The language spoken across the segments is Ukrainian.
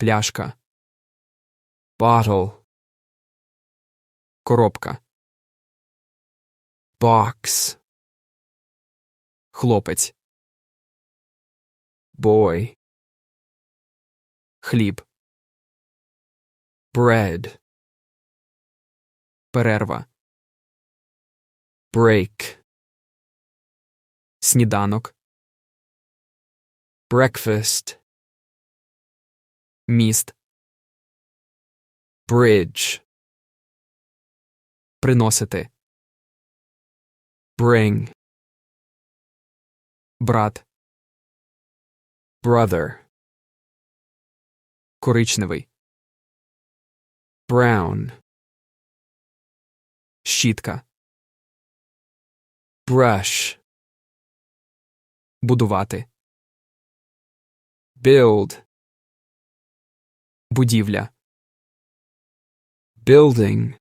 пляшка, bottle, коробка, box, хлопець, boy, хліб, bread, перерва, break, сніданок, breakfast, міст, bridge, приносити, bring, брат, brother, коричневий, brown, щітка, brush, будувати, build, будівля, building,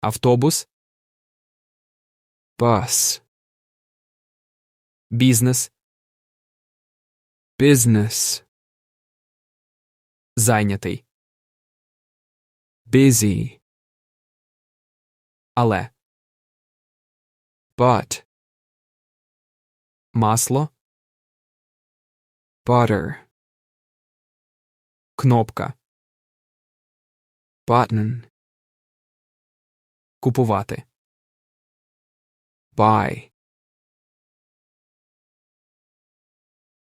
автобус, bus, бізнес, business, зайнятий, busy, але, but, масло, butter, кнопка, button, купувати, buy,